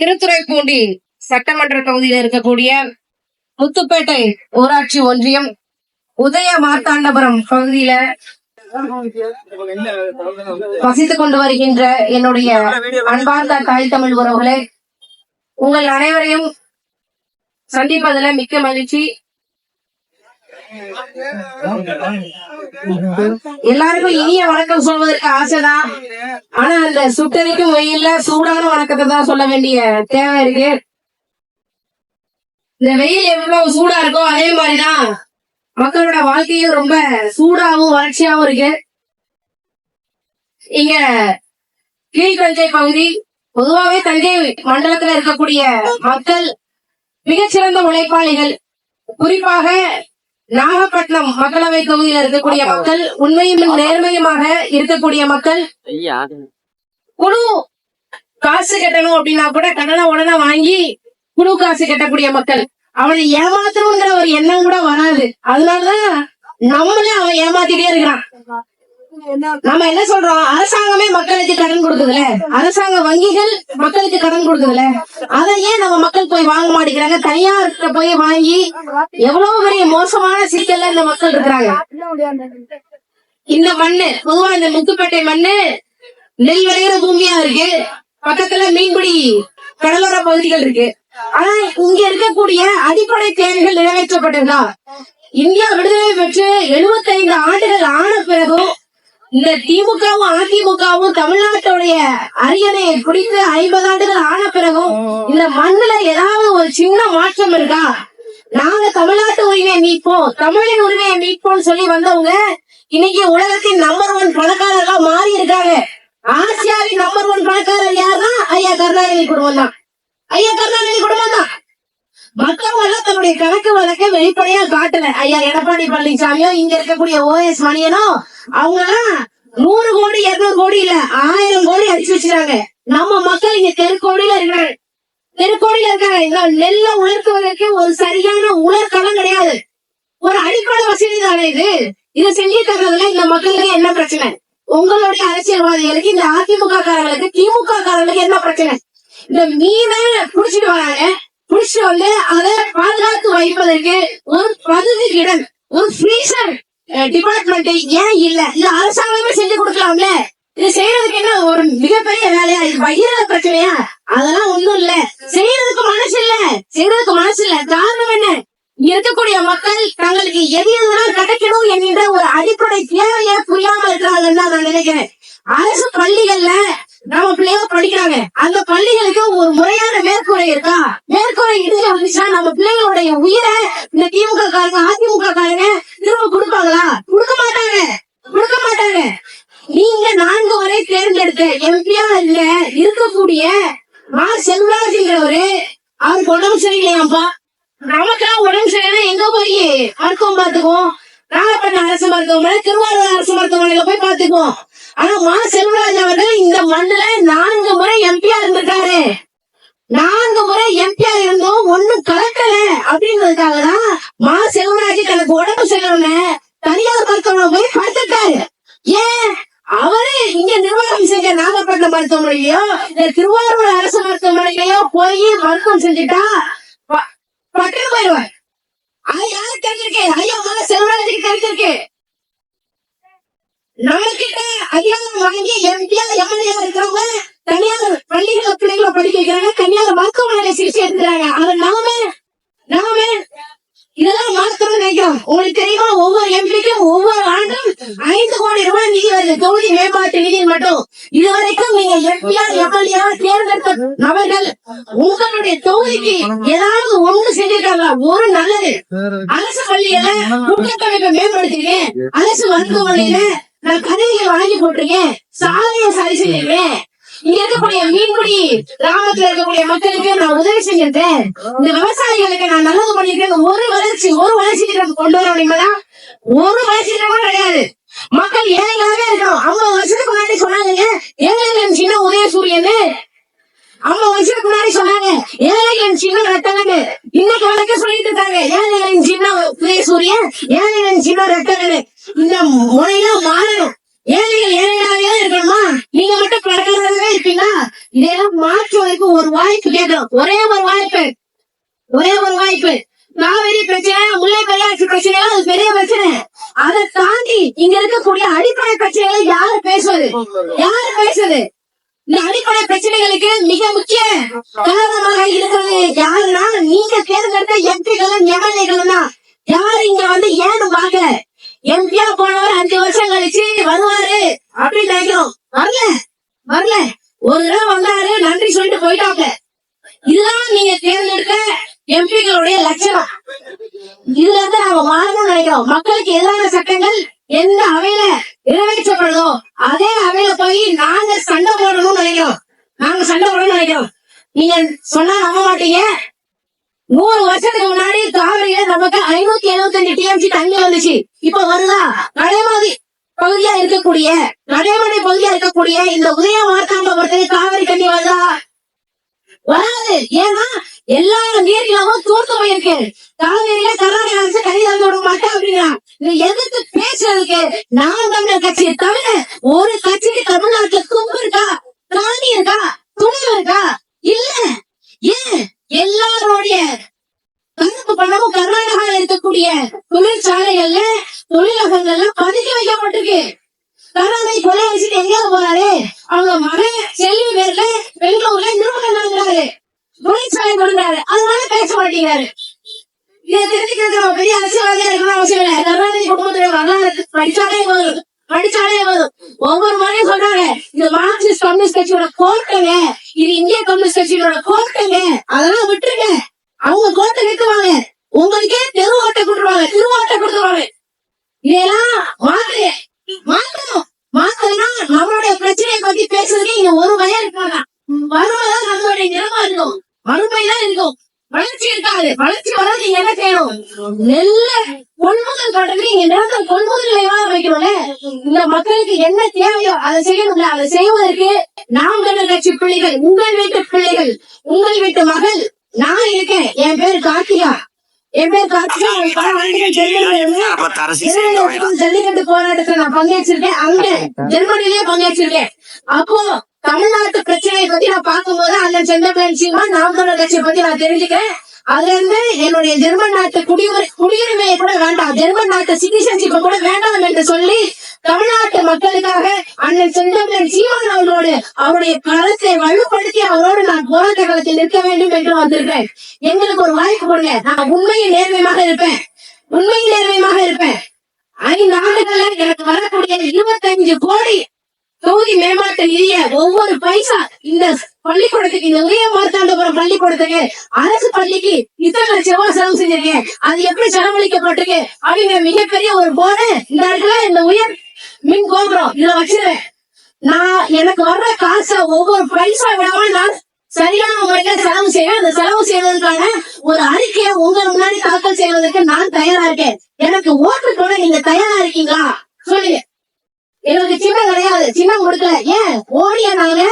திருத்துறைப்பூண்டி சட்டமன்ற தொகுதியில் இருக்கக்கூடிய முத்துப்பேட்டை ஊராட்சி ஒன்றியம் உதய மார்த்தாண்டபுரம் பகுதியில வசித்துக் கொண்டு வருகின்ற என்னுடைய அன்பார்ந்த தாய் தமிழ் உறவுகளே உங்கள் அனைவரையும் சந்திப்பதில் மிக்க மகிழ்ச்சி. எல்லாருக்கும் இனிய வணக்கம் சொல்வதற்கு ஆசைதான். ஆனா அந்த சுட்டரிக்கும் வெயில்ல சூடான வணக்கத்தை தான் சொல்ல வேண்டிய தேவை இருக்கு. இந்த வெயில் எவ்வளவு சூடா இருக்கோ அதே மாதிரிதான் மக்களோட வாழ்க்கையும் ரொம்ப சூடாவும் வறட்சியாவும் இருக்கு. இங்க கீழ்கஞ்சை பகுதி பொதுவாகவே தஞ்சை மண்டலத்துல இருக்கக்கூடிய மக்கள் மிகச்சிறந்த உழைப்பாளிகள். குறிப்பாக நாகப்பட்டினம் மக்களவை தொகுதியில் இருக்கக்கூடிய மக்கள் உண்மையும் நேர்மையுமாக இருக்கக்கூடிய மக்கள் குழு காசு கட்டணும் அப்படின்னா கூட கடனை உடனே வாங்கி குழு காசு கட்டக்கூடிய மக்கள். அவனை ஏமாத்தணுங்கிற ஒரு எண்ணம் கூட வராது. அதனாலதான் நம்மளே அவன் ஏமாத்திட்டே இருக்கிறான். நம்ம என்ன சொல்றோம்? அரசாங்கமே மக்களுக்கு கடன் கொடுக்குதுல அரசாங்க வங்கிகள் மக்களுக்கு கடன் கொடுக்குதுல அதை ஏன் நம்ம மக்கள் போய் வாங்க மாட்டேங்கிறாங்க? தனியார்கிட்ட போய் வாங்கி எவ்வளவு பெரிய மோசமான சிக்கல்ல இந்த மக்கள் இருக்கிறாங்க. இந்த மண்ணு பொதுவா இந்த முத்துப்பேட்டை மண்ணு நெல் விளையிற பூமியா இருக்கு. பக்கத்துல மீன்பிடி கடலோர பகுதிகள் இருக்கு. ஆனா இங்க இருக்கக்கூடிய அடிப்படை தேவைகள் நிறைவேற்றப்பட்டதுதான் இந்தியா விடுதலை பெற்று 75 ஆண்டுகள் ஆன பிறகும் இந்த திமுகவும் அதிமுகவும் தமிழ்நாட்டுடைய அரியணையை பிடித்து ஐம்பது ஆண்டுகள் ஆன பிறகும் இந்த மண்ணுல ஏதாவது ஒரு சின்ன மாற்றம் இருக்கா? நாங்க தமிழ்நாட்டு உரிமையை மீட்போம் தமிழின் உரிமையை மீட்போம்னு சொல்லி வந்தவங்க இன்னைக்கு உலகத்தின் நம்பர் ஒன் பணக்காரர்களா மாறி இருக்காங்க. ஆசியாவின் நம்பர் ஒன் பணக்காரர் யாருன்னா ஐயா கருணாநிதி குடும்பம் தான் ஐயா கருணாநிதி குடும்பம் தான் மக்கள் எல்லாம் தன்னுடைய கணக்கு வழக்கை வெளிப்படையா காட்டல. ஐயா எடப்பாடி பழனிசாமியோ இங்க இருக்கக்கூடிய ஓஎஸ் மணியனோ அவங்க எல்லாம் நூறு கோடி இருநூறு கோடி இல்ல ஆயிரம் கோடி அடிச்சு வச்சிருக்காங்க நம்ம மக்கள் இங்க தெருக்கோடியில இருக்கிறாங்க. தெருக்கோடியில இருக்காங்க. இந்த நெல்ல உலர்த்துவதற்கு ஒரு சரியான உலர்களம் கிடையாது. ஒரு அடிப்படை வசதி தானே இது. இதை செஞ்சு தர்றதுல இந்த மக்களுக்கு என்ன பிரச்சனை? உங்களுடைய அரசியல்வாதிகளுக்கு இந்த அதிமுக காரங்களுக்கு திமுக காரங்களுக்கு என்ன பிரச்சனை? இந்த மீனை புடிச்சிட்டு வராங்க. புடிச்சிட்டு வந்து அதை பாதுகாத்து வைப்பதற்கு ஒரு பகுதி இடம் ஒரு ஃப்ரீசர் டிபார்ட்மெண்ட் ஏன் இல்ல? இது அரசாங்கமே செஞ்சு கொடுக்கலாம்ல? இது செய்யறதுக்கு என்ன ஒரு மிகப்பெரிய வேலையா? இது பகிரங்க பிரச்சனையா? அதெல்லாம் ஒண்ணும் இல்ல. செய்யறதுக்கு மனசு இல்ல. செய்யறதுக்கு மனசு இல்ல. காரணம் என்ன? இருக்கக்கூடிய மக்கள் தங்களுக்கு எது எதுலாம் கிடைக்கணும் என்கின்ற ஒரு அடிப்படை தேவையை புரியாமல் இருக்கிறாங்கன்னு நான் நினைக்கிறேன். அரசு பள்ளிகள்ல நம்ம பிள்ளைங்க படிக்கிறாங்க. அந்த பள்ளிகளுக்கு ஒரு முறையான மேற்கூரை இருக்கா? மேற்கூரை இடிஞ்சு வந்துச்சுன்னா நம்ம பிள்ளைங்களுடைய உயிரை இந்த திமுக காரங்க அதிமுக காரங்க திரும்ப கொடுப்பாங்களா? கொடுக்க மாட்டாங்க. கொடுக்க மாட்டாங்க. நீங்க நான்கு வரை தேர்ந்தெடுத்த எம்பியா இல்ல இருக்கக்கூடிய மா செல்வராஜ்ங்கிறவரு அவருக்கு உடம்பு சரியில்லையாப்பா நமக்கெல்லாம் உடம்பு சரியில்லை எங்க போய் மருத்துவம்? பார்த்துக்குவோம் நாகப்பட்டினம் அரசு மருத்துவமனை திருவாரூர் அரசு மருத்துவமனையில போய் பாத்துக்குவோம் ஆனா மா செல்வராஜ் அவர்கள் இந்த மண்ணுல நான்கு முறை எம்பியா இருந்திருக்காரு. நான்கு முறை எம்பியா இருந்தும் ஒண்ணும் கலக்கல அப்படின்றதுக்காக தான் மா செல்வராஜ் தனக்கு உடம்பு சரியில்லை தனியார் மருத்துவமனை போய் பார்த்துட்டாரு ஏன்? அவரு இங்க நிர்வாகம் செஞ்ச நாகப்பட்டினம் மருத்துவமனையிலயோ இல்ல திருவாரூர் அரசு மருத்துவமனையிலயோ போய் மருத்துவம் செஞ்சுட்டா ப- பட்டுன்னு போயிடுவார். அது யாருக்கு தெரிஞ்சிருக்கு? ஐயா மா செல்வராஜுக்கு தெரிஞ்சிருக்கு. நம்ம கிட்ட அதிகாரம் வாங்கி எம்பியா எம்எல்ஏ இருக்கிறவங்க தனியார் பள்ளிகளை பிள்ளைகளை படிக்க வைக்கிறாங்க தனியார் மருத்துவமனையில சிகிச்சை எடுக்கிறாங்க. ஆனா நாம நாம இதெல்லாம் மாற்றணும்னு நினைக்கிறோம். உங்களுக்கு தெரியுமா ஒவ்வொரு எம்பிக்கும் ஒவ்வொரு ஆண்டும் ஐந்து கோடி ரூபாய் நிதி வருது. தொகுதி மேம்பாட்டு நிதி மட்டும். இதுவரைக்கும் நீங்க எம்பிஆர் எம்எல்ஏ தேர்ந்தெடுத்த நபர்கள் உங்களுடைய தொகுதிக்கு ஏதாவது ஒண்ணு செஞ்சிருக்காங்களா? ஒரு நல்லது. அரசு பள்ளியில உட்கட்டமைப்பை மேம்படுத்திருக்கேன் அரசு மருத்துவமனையில நான் கதையை வாங்கி போட்டிருக்கேன். சாதனையை சரி செய்யறேன் இங்க இருக்கக்கூடிய மீன்பிடி கிராமத்துல இருக்கக்கூடிய மக்களுக்கு நான் உதவி செஞ்சிருக்கேன். இந்த விவசாயிகளுக்கு நான் நல்லது பண்ணிருக்கேன் ஒரு வளர்ச்சி ஒரு வளர்ச்சி திட்டம் கொண்டு வர முடியுமா ஒரு வளர்ச்சி திட்டம் கூட கிடையாது. மக்கள் ஏழைகளாவே இருக்கணும். ஐம்பது வருஷத்துக்கு முன்னாடி சொன்னாங்க ஏழைகளின் சின்ன உதயசூரியன் ஐம்பது வருஷத்துக்கு முன்னாடி சொன்னாங்க ஏழைகளின் சின்ன ரத்தங்கன்னு. இன்னைக்கு வழக்க சொல்லிட்டு இருக்காங்க ஏழைகளின் சின்ன உதயசூரியன் ஏழைகளின் சின்ன ரத்தங்கன்னு. இந்த முறையெல்லாம் மாறணும். ஏழைகள் ஏழைகளாவே இருக்கணுமா? நீங்க மட்டும் பணக்காரராகவே இருப்பீங்களா? இதெல்லாம் மாற்றுவதற்கு ஒரு வாய்ப்பு கேட்கணும். ஒரே ஒரு வாய்ப்பு. ஒரே ஒரு வாய்ப்பு. காவிரி பிரச்சனை முல்லை பெரியாற்று பிரச்சனை அது பெரிய பிரச்சனை. அதை தாண்டி இங்க இருக்கக்கூடிய அடிப்படை பிரச்சனைகளை யாரு பேசுவது? யாரு பேசுவது? இந்த அடிப்படை பிரச்சனைகளுக்கு மிக முக்கிய காரணமாக இருக்கிறது யாருன்னா நீங்க தேர்ந்தெடுத்த எம்பிகளும் எம்எல்ஏகளும் தான் யாரு இங்க வந்து ஏன்னு பாக்கல எம்பியா போனவர் அஞ்சு வருஷம் கழிச்சு வருவாரு. அப்படின்னு நினைக்கிறோம். வரல. வரல. ஒரு தடவை வந்தாரு. நன்றி சொல்லிட்டு போயிட்டாங்க இதுதான் நீங்க தேர்ந்தெடுத்த எம்பிகளுடைய லட்சணம். இதுல இருந்து நாங்க மாறணும்னு நினைக்கிறோம். மக்களுக்கு எதிரான சட்டங்கள் எந்த அவையில நிறைவேற்றப்படுதோ அதே அவையில போய் நாங்க சண்டை போடணும்னு நினைக்கிறோம். நாங்க சண்டை போடணும்னு நினைக்கிறோம். நீங்க சொன்னா நம்ப மாட்டீங்க. நூறு வருஷத்துக்கு முன்னாடி காவிரியில நமக்கு ஐநூத்தி எழுபத்தஞ்சு டிஎம்சி தண்ணி வந்துச்சு. இப்ப வருதா? கடைமாதி பகுதியா இருக்கக்கூடிய நடைமுறை பகுதியா இருக்கக்கூடிய இந்த உதய மார்த்தாண்டபுரத்துக்கு காவிரி தண்ணி வருதா? வராது. ஏன்னா எல்லா நீர்நிலமும் தூர்த்து போயிருக்கு. காவிரியில கர்நாடக அரசு கடிதம் விட மாட்டேன் அப்படின்னா இதை எதிர்த்து பேசுறதுக்கு? நாம் தமிழர் கட்சியை தவிர ஒரு கட்சிக்கு தமிழ்நாட்டுல தும்பு இருக்கா? தாண்டி இருக்கா? துணிவு இருக்கா? இல்ல. இருக்கக்கூடிய தொழிற்சாலைகள்ல தொழிலகங்கள்ல பதுக்கி வைக்கப்பட்டிருக்கு. கருணை கொலை வச்சுட்டு எங்கேயாவது போறாரு? அவங்க மகன் செல்வி பேர்ல பெங்களூர்ல நிறுவனம் நடந்துறாரு தொழிற்சாலை கொடுக்குறாரு அதனால பேச மாட்டேங்கிறாரு. இதை தெரிஞ்சுக்கிறது நம்ம பெரிய அரசியல்வாதியா இருக்கணும் அவசியம் இல்லை. கருணாநிதி குடும்பத்துடைய வரலாறு படிச்சாலே போதும். படிச்சாலே போதும். ஒவ்வொரு முறையும் சொல்றாங்க இது மார்க்சிஸ்ட் கம்யூனிஸ்ட் கட்சியோட கோர்ட்டுங்க. இது இந்திய கம்யூனிஸ்ட் கட்சியோட கோர்ட்டுங்க. அதெல்லாம் விட்டுருங்க. அவங்க கோர்ட்டை நிறுத்துவாங்க உங்களுக்கே தெரு கொடுத்துருவாங்க. திருவாட்டை கொடுத்துருவாங்க இதெல்லாம் மாத்து மாத்தணும் மாத்தணும்னா நம்மளுடைய பிரச்சனையை பத்தி பேசுறதுக்கு இங்க ஒரு வயம் இருக்காங்க. வறுமைதான் நம்மளுடைய நிலமா இருக்கும். வறுமைதான் இருக்கும். வளர்ச்சி இருக்காது. வளர்ச்சி வர நீங்க என்ன செய்யணும்? நெல்ல கொள்முதல் பண்றதுக்கு இங்க நிலத்தை கொள்முதல் நிலையமாக வைக்கணும்ல? இந்த மக்களுக்கு என்ன தேவையோ அதை செய்யணும்ல. அதை செய்வதற்கு நாம் தமிழர் கட்சி பிள்ளைகள் உங்கள் வீட்டு பிள்ளைகள் உங்கள் வீட்டு மகள். நான் இருக்கேன். என் பேரு கார்த்திகா. ஜல்லிக்கட்டு போராட்டத்துல நான் பங்கேற்றிருக்கேன். அங்க ஜெர்மனிலேயே பங்கேற்றிருக்கேன். அப்போ தமிழ்நாட்டு பிரச்சனையை பத்தி நான் பார்க்கும்போது அண்ணன் செந்தமிழன் சீமா நாம் தமிழர் கட்சியை பத்தி நான் தெரிஞ்சுக்கிறேன். அதுல இருந்து என்னுடைய ஜெர்மன் நாட்டு குடியுரி குடியுரிமையை கூட வேண்டாம். ஜெர்மன் நாட்டு சிட்டிசன்ஷிப்பை கூட வேண்டாம் என்று சொல்லி தமிழ்நாட்டு மக்களுக்காக அண்ணன் செந்தமிழன் சீமான் அவர்களோடு அவருடைய களத்தை வலுப்படுத்தி அவரோடு நான் போராட்ட களத்தில் நிற்க வேண்டும் என்று வந்திருக்கிறேன். எங்களுக்கு ஒரு வாய்ப்பு கொடுங்க. நான் உண்மையில் நேர்மையாக இருப்பேன். உண்மையில் நேர்மையாக இருப்பேன். ஐந்து ஆண்டுகள்ல எனக்கு வரக்கூடிய இருபத்தஞ்சு கோடி தொகுதி மேம்பாட்டு நிதிய ஒவ்வொரு பைசா இந்த பள்ளிக்கூடத்துக்கு இந்த உதய மார்த்தாண்டபுரம் பள்ளிக்கூடத்துக்கு அரசு பள்ளிக்கு இத்தனை செவ்வாய் செலவு செஞ்சிருக்கேன். அது எப்படி செலவழிக்கப்பட்டிருக்கு? அப்படிங்கிற மிகப்பெரிய ஒரு போன இந்த இடத்துல இந்த உயர் போதும். இதுல நான் எனக்கு வர்ற காசை ஒவ்வொரு பைசா விடாம நான் சரியான முறையில செலவு செய்வேன். அந்த செலவு செய்வதற்கான ஒரு அறிக்கையை உங்க முன்னாடி தாக்கல் செய்வதற்கு நான் தயாரா இருக்கேன். எனக்கு ஓட்டு கூட நீங்க தயாரா இருக்கீங்களா? சொல்லுங்க. எங்களுக்கு சின்னம் கிடையாது. சின்னம் கொடுக்கல. ஏன்? ஓடிய நாங்க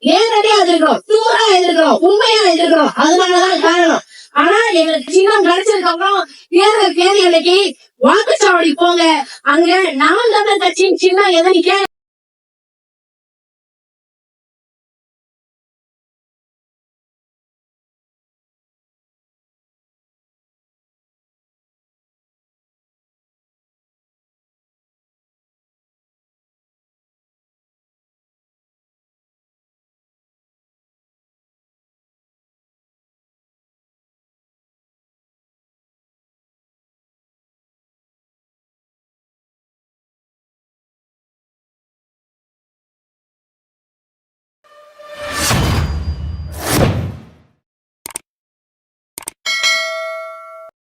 நேரடியா எதிர்க்கிறோம். தூரா எதிர்க்கிறோம். உண்மையா எதிர்க்கிறோம். அதனாலதான் காரணம். ஆனா எங்களுக்கு சின்னம் கிடைச்சதுக்கு அப்புறம் தேர்தல் தேதி அன்னைக்கு வாக்குச்சாவடி போங்க. அங்க நான் தமிழர் கட்சியின் சின்னம் எதனிக்க